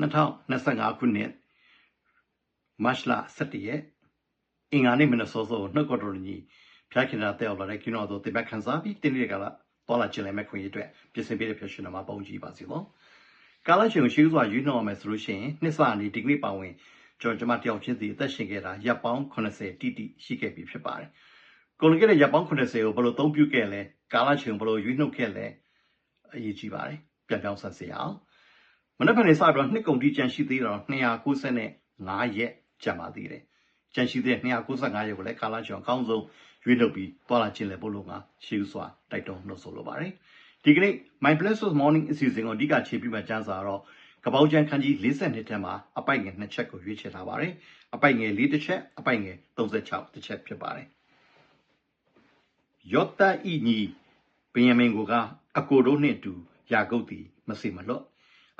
2025ခုနှစ်မတ်လ17ရက်အင်္ဂါနေ့မနက်စောစောနှုတ်ကတော်ကြီးဖျားခင်တာတက်ရောက်လာတဲ့ကျွန်တော်တို့တိဘက်ခန်းစားပြီးတင်းရကလာတော်လာကျင်လည်းမဲ့ခွင့်ရအတွက်ပြင်ဆင်ပေးတဲ့ဖြစ်ရှင်မှာပုံကြည့်ပါစီတော့ကာလရှင်ရှိဥစွာယူနှောင်းအောင်မယ်ဆိုလို့ရှိရင်နှစ်စနေဒီကနေ့ပါဝင်ကျွန်တော်ကျမတယောက်ချင်းစီအသက်ရှင်ခဲ့တာရပ်ပေါင်း80တိတိရှိခဲ့ပြီဖြစ်ပါတယ်ကုန်ခဲ့တဲ့ရပ်ပေါင်း80ကိုဘယ်လိုသုံးပြုခဲ့လဲကာလရှင်ဘယ်လိုယူနှုတ်ခဲ့လဲအရေးကြီးပါတယ်ပြန်ပြောင်းဆက်စီအောင် မနေ့ကနေ့စပြီးတော့နှစ်ကုန်တိကျန်ရှိသေးတော့295ရက်ကျန်ပါသေးတယ်ကျန်ရှိသေးတဲ့295ရက်ကိုလည်းကာလရှင်အကောင်းဆုံးရွေးနှုတ်ပြီးသွားလာခြင်းလည်းပို့လို့ငါရှိဥစွာတိုက်တွန်းနှုတ်ဆိုလိုပါတယ်ဒီကနေ့ My Blessed Morning အစီအစဉ်ကိုအဓိကခြေပြီးမှကျမ်းစာတော့ကပောက်ကျန်ခန်းကြီး42ထဲမှာအပိုက်ငယ်2ချက်ကိုရွေးချယ်ထားပါတယ်အပိုက်ငယ်4တစ်ချက်အပိုက်ငယ်36တစ်ချက်ဖြစ်ပါတယ်ယောသဣညီဗင်ယမင်ကိုကအကိုတို့နှင့်တူယာကုပ်သည်မစေမလွတ်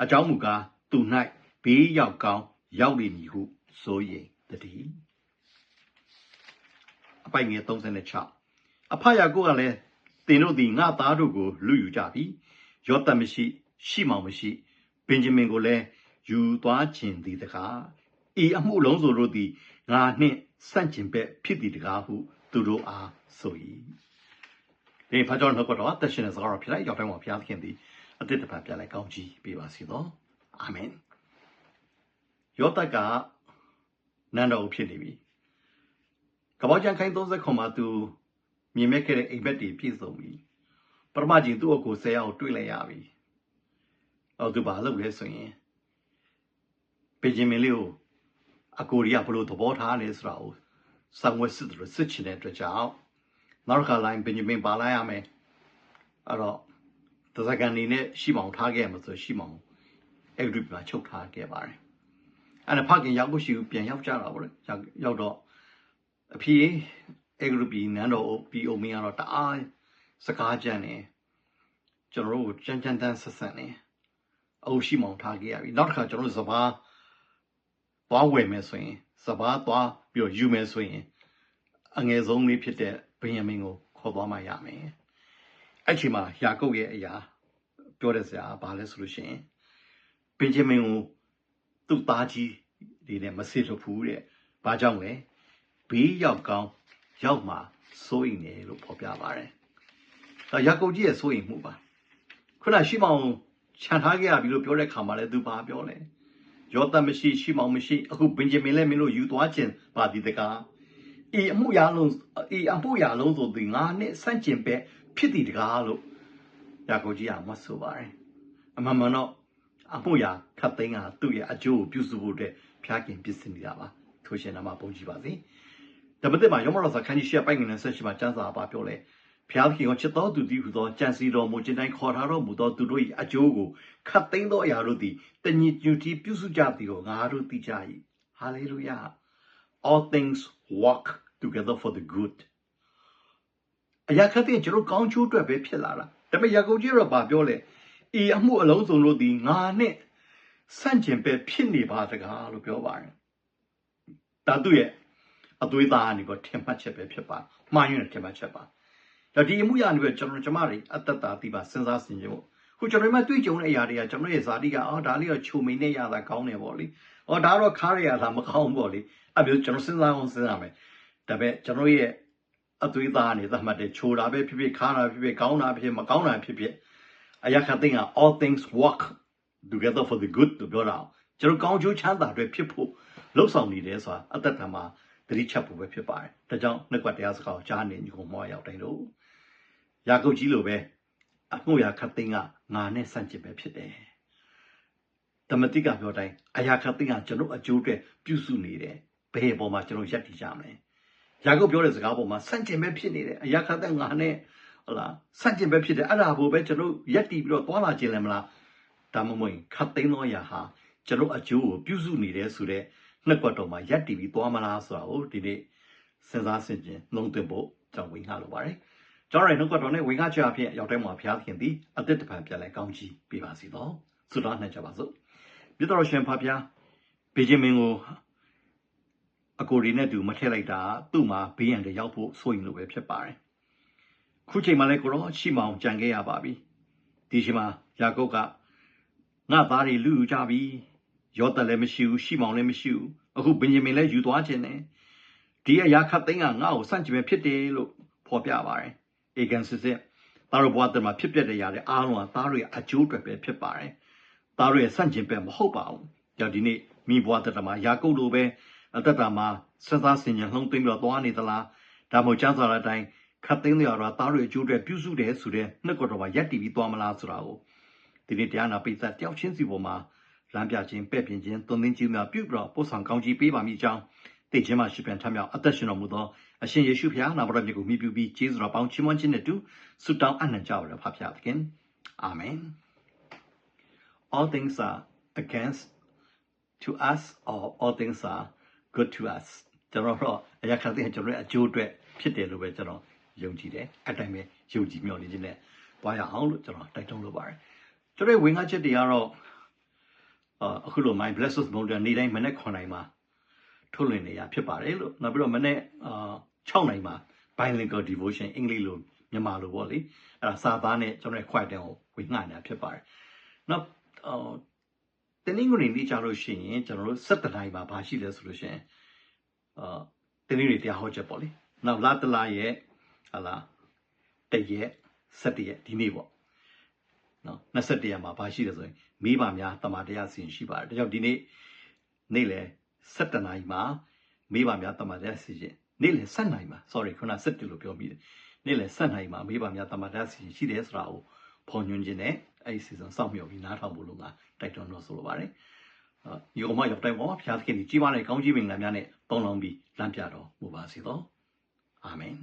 အကြောင်းမူကားသူ၌ဘေးရောက်ကောင်းရောက်လိမ့်မည်ဟုဆိုရင်တည်းအပိုက်ငယ်36အဖယာကုပ်ကလည်းတင်တို့သည်ငါသားတို့ကိုလူယူကြပြီယောသမရှိ ရှိမောင်မရှိဘင်ဂျမင်ကိုလည်းယူသွားခြင်းသည်တကားဤအမှုလုံးစုံတို့သည်ငါနှင့်ဆန့်ကျင်ဘက်ဖြစ်သည်တကားဟု သူတို့အားဆို၏ဒီဖာကြောင့်တော့တော့တရှင်စကားဖြစ်လိုက်ရောက်တိုင်းမှာဘုရားသခင်သည် အတိတ်တပတ်ပြန်လိုက်ကောင်းကြီးပေးပါစေတော့အာမင်ယောသကနန္တော်ဖြစ်နေပြီကပောက်ကျန်ခိုင်း30ခွန်မှာသူမြင်မဲ့ခဲ့တဲ့အိမ်ဘက်တွေပြည့်စုံပြီပရမကြီးသူ့အကိုဆဲအောင်တွေ့လိုက်ရပြီတော့သူဘာလုပ်လဲဆိုရင်ဘေဂျင်မင်လေးကိုအကိုရီကဘလို့သဘောထားလဲဆိုတာကိုစောင့်ဝဲစစ်တယ်စစ်ချင်တဲ့အတွက်ကြောင့်နောက်တစ်ခါလိုင်းဘင်ဂျမင်ပါလိုက်ရမယ်အဲ့တော့ တစကန်နေနဲ့ရှိမောင်ထားခဲ့မှာဆိုရှိမောင်အဲ့ဒီမှာချုပ်ထားခဲ့ပါတယ်အဲ့ဒါဖခင်ရောက်ကိုရှိကိုပြန်ရောက်ကြတာပေါ့လေရောက်တော့အဖေအဲ့ဒီပြည်နန်းတော်ပြည်အုံမင်းကတော့တအားစကားကြမ်းနေကျွန်တော်တို့ကြမ်းကြမ်းတမ်းဆက်ဆက်နေအုပ်ရှိမောင်ထားခဲ့ရပြီနောက်တစ်ခါကျွန်တော်တို့စဘာသွားဝယ်မယ်ဆိုရင်စဘာသွားပြီးတော့ယူမယ်ဆိုရင်အငယ်ဆုံးလေးဖြစ်တဲ့ဗင်ယမင်ကိုခေါ်သွားမှရမယ် အဲ့ချိန်မှာယာကုပ်ရဲ့အရာပြောတဲ့စရာဘာလဲဆိုလို့ရှိရင်ဗင်ဂျမင်ကိုသူ့သားကြီးဒီနဲ့မစစ်လို့ဘူးတဲ့ဘာကြောင့်လဲဘေးရောက်ကောင်းရောက်မှာစိုးရိမ်တယ်လို့ဖော်ပြပါတယ်။ဒါယာကုပ်ကြီးရဲ့စိုးရိမ်မှုပါ။ခုနရှိမောင်ခြံထားခဲ့ရပြီလို့ပြောတဲ့ခါမှာလည်းသူဘာပြောလဲ။ယောသမရှိရှိမောင်မရှိအခုဘင်ဂျမင်လည်းမင်းတို့ယူသွားခြင်းပါဒီတကား။ဤအမှုရာလုံးဤအမှုရာလုံးဆိုသူငါနဲ့ဆန့်ကျင်ပဲ ဖြစ်သည်တကားလို့ယာကုပ်ကြီးကမဆိုပါတယ်။အမှန်မှန်တော့အမှုရာခတ်သိန်းကသူ့ရဲ့အကျိုးကိုပြုစုဖို့အတွက်ဖျားခင်ပြစ်စင်နေတာပါ။ထိုရှင်နာမှာပုံကြည့်ပါစေ။ဓမ္မသစ်မှာယောမရောစာခန်းကြီး၈ပိုက်ငယ်နဲ့ဆက်ရှိမှာကျမ်းစာပါပြောလဲဖျားခင်ကချစ်တော်သူတည်းဟူသောကြံစီတော်မူခြင်းတိုင်းခေါ်ထားတော်မူသောသူတို့၏အကျိုးကိုခတ်သိမ်းသောအရာတို့သည်တညီညွတ်တီပြုစုကြသည်ကိုငါတို့သိကြ၏ဟာလေလုယာ all things work together for the good အရာခတ်တဲ့ကျွန်တော်ကောင်းချိုးအတွက်ပဲဖြစ်လာတာဒါပေမဲ့ယာကုပ်ကြီးတော့ဗာပြောလဲဤအမှုအလုံးစုံတို့သည်ငါနဲ့ဆန့်ကျင်ပဲဖြစ်နေပါတကားလို့ပြောပါတယ်ဒါသူရဲ့အသွေးသားကနေပြီးထင်မှတ်ချက်ပဲဖြစ်ပါမှားယွင်းတဲ့ထင်မှတ်ချက်ပါဒါဒီအမှုရနေပြီးကျွန်တော်ကျမတွေအသက်တာသိပါစဉ်းစားဆင်ခြင်ဖို့ခုကျွန်တော်မှတွေ့ကြုံတဲ့အရာတွေကကျွန်တော်ရဲ့ဇာတိကအော်ဒါလေးတော့ခြုံမိနေရတာကောင်းတယ်ပေါ့လေအော်ဒါတော့ခါရရတာမကောင်းပေါ့လေအဲ့လိုကျွန်တော်စဉ်းစားအောင်စဉ်းစားမယ်ဒါပေမဲ့ကျွန်တော်ရဲ့ အသွေးသားနေသတ်မှတ်တဲ့ခြုံတာပဲဖြစ်ဖြစ်ခါတာဖြစ်ဖြစ်ကောင်းတာဖြစ်ဖြစ်မကောင်းတာဖြစ်ဖြစ်အရာခတဲ့က all things work together for the good လို့ပြောတာကျွန်တော်ကောင်းကျိုးချမ်းသာတွေဖြစ်ဖို့လှုပ်ဆောင်နေတယ်ဆိုတာအသက်တာမှာသတိချက်ဖို့ပဲဖြစ်ပါတယ်။ဒါကြောင့်နှုတ်ကတရားစကားကိုကြားနေညီကိုမောရောက်တိုင်းလို့ယာကုပ်ကြီးလိုပဲအမှုရာခတ်သိန်းကငါနဲ့ဆန့်ကျင်ပဲဖြစ်တယ်။တမတိကပြောတိုင်းအရာခတ်သိန်းကကျွန်တော်အကျိုးအတွက်ပြုစုနေတယ်။ဘယ်ပေါ်မှာကျွန်တော်ရက်တည်ကြမလဲ။ ယာကုပ်ပြောတဲ့စကားပေါ်မှာဆန့်ကျင်ပဲဖြစ်နေတယ်။အရာခတ်သိန်းငါနဲ့ဟလာဆန့်ကျင်ပဲဖြစ်တယ်။အဲ့ဒါဘို့ပဲကျွန်တော်ရက်တည်ပြီးတော့သွားလာခြင်းလည်းမလား။ဒါမှမဟုတ်ခတ်သိန်းသောအရာဟာကျွန်တော်အကျိုးကိုပြုစုနေတယ်ဆိုတဲ့နှက်ကွက်တော်မှာရက်တည်ပြီးသွားမလားဆိုတာကိုဒီနေ့စဉ်းစားဆင်ခြင်နှုံးသွင်းဖို့ကျွန်တော်ဝင်ခါလိုပါတယ်။ကျွန်တော်ရဲ့နှုတ်ကွက်တော်နဲ့ဝင်ခါချအဖြစ်ရောက်တဲ့မှာဘုရားသခင်သည်အသက်တပံပြန်လဲကောင်းချီးပေးပါစေတော့။ဆုတောင်းနှံ့ကြပါစို့။မြတ်တော်ရှင်ဖဖျားဘေဂျင်မင်ကို အကိုရီနဲ့တူမထည့်လိုက်တာသူ့မှာဘေးရန်တွေရောက်ဖို့စိုးရင်လိုပဲဖြစ်ပါတယ်။ခုချိန်မှလည်းကိုရောရှိမအောင်ကြံခဲ့ရပါပြီ။ဒီချိန်မှာယာကုပ်ကငါသားတွေလူယူကြပြီယောသက်လည်းမရှိဘူးရှိမောင်လည်းမရှိဘူးအခုဘင်ဂျမင်လည်းယူသွားခြင်းနဲ့ဒီအရာခတ်သိန်းကငါ့ကိုစန့်ကျင်ပဲဖြစ်တယ်လို့ဖော်ပြပါတယ်အေဂန်စစ်စစ်သားတို့ဘဝတည်းမှာဖြစ်ပျက်တဲ့ຢာတွေအားလုံးကသားတို့ရဲ့အကျိုးအတွက်ပဲဖြစ်ပါတယ်သားတို့ရဲ့စန့်ကျင်ပဲမဟုတ်ပါဘူးကြောင့်ဒီနေ့မိဘဝတည်းမှာယာကုပ်လိုပဲ အသက်တာမှာဆက်သားစင်ញလှုံးသိမ်းပြီးတော့သွားနေသလားဒါမှမဟုတ်ကျမ်းစာအတိုင်းခတ်သိန်းတွေကတော့သားတို့ရဲ့အကျိုးအတွက်ပြုစုတယ်ဆိုတဲ့နှစ်ကတော့ရက်တည်ပြီးသွားမလားဆိုတာကိုဒီနေ့တရားနာပိသက်တယောက်ချင်းစီပေါ်မှာလမ်းပြခြင်းပဲ့ပြင်ခြင်းသွန်သင်ခြင်းများပြုပြီးတော့ပို့ဆောင်ကောင်းကြီးပေးပါမိကြောင်းသိခြင်းမှရှိပြန်ထမြောက်အသက်ရှင်တော်မူသောအရှင်ယေရှုဖခင်နာမတော်မြတ်ကိုမြှုပ်ပြီးကျေးဇူးတော်ပေါင်းချီးမွမ်းခြင်းနဲ့တူဆုတောင်းအနံ့ကြပါရဖဖခင်အာမင် All things are against to us or all things are good to us ကျွန်တော်တို့အရာခတ်တဲ့ကျွန်တော်ရဲ့အကျိုးအတွက်ဖြစ်တယ်လို့ပဲကျွန်တော်ယုံကြည်တယ်အဲ့တိုင်းပဲယုံကြည်မျှော်လင့်ခြင်းနဲ့သွားရအောင်လို့ကျွန်တော်တိုက်တွန်းလိုပါတယ်ကျွန်တော်ဝင်ငါချက်တွေကတော့အာအခုလို my blessed mountain နေ့တိုင်းမနေ့9နိုင်မှာထုတ်လွှင့်နေရဖြစ်ပါတယ်လို့နောက်ပြီးတော့မနေ့အာ6နိုင်မှာ bilingual devotion အင်္ဂလိပ်လိုမြန်မာလိုပေါ့လေအဲ့ဒါစာသားနဲ့ကျွန်တော်ရဲ့ quiet တဲ့ကိုဝင်ငါနေတာဖြစ်ပါတယ်နောက်အာ တနင်္ဂနွေနေ့ကြလို့ရှိရင်ကျွန်တော်တို့7နိုင်မှာဘာရှိလဲဆိုလို့ရှိရင်အာတနင်္ဂနွေတရားဟောချက်ပေါ့လေနောက်လာတလာရဲ့ဟာလာတရက်7ရက်ဒီနေ့ပေါ့နော်21ရက်မှာဘာရှိလဲဆိုရင်မိဘများတမန်တရားစီရင်ရှိပါတယ်ဒါကြောင့်ဒီနေ့နေ့လယ်7နာရီမှာမိဘများတမန်တရားစီရင်နေ့လယ်7နာရီမှာ sorry ခုန7လို့ပြောပြီးတယ်နေ့လယ်7နာရီမှာမိဘများတမန်တရားစီရင်ရှိတယ်ဆိုတာကို ဖော်ညွှန်းခြင်းနဲ့အဲ့ဒီစီစဉ်စောင့်မျှော်ပြီးနားထောင်ဖို့လို့ငါတိုက်တွန်းလို့ဆိုလိုပါတယ်အာဒီအမရောက်တိုင်းပေါ်ဘုရားသခင်ကြီးကြီးမားတဲ့ကောင်းကြီးမင်္ဂလာများနဲ့ပေါင်းလောင်းပြီးလမ်းပြတော်မူပါစေသောအာမင်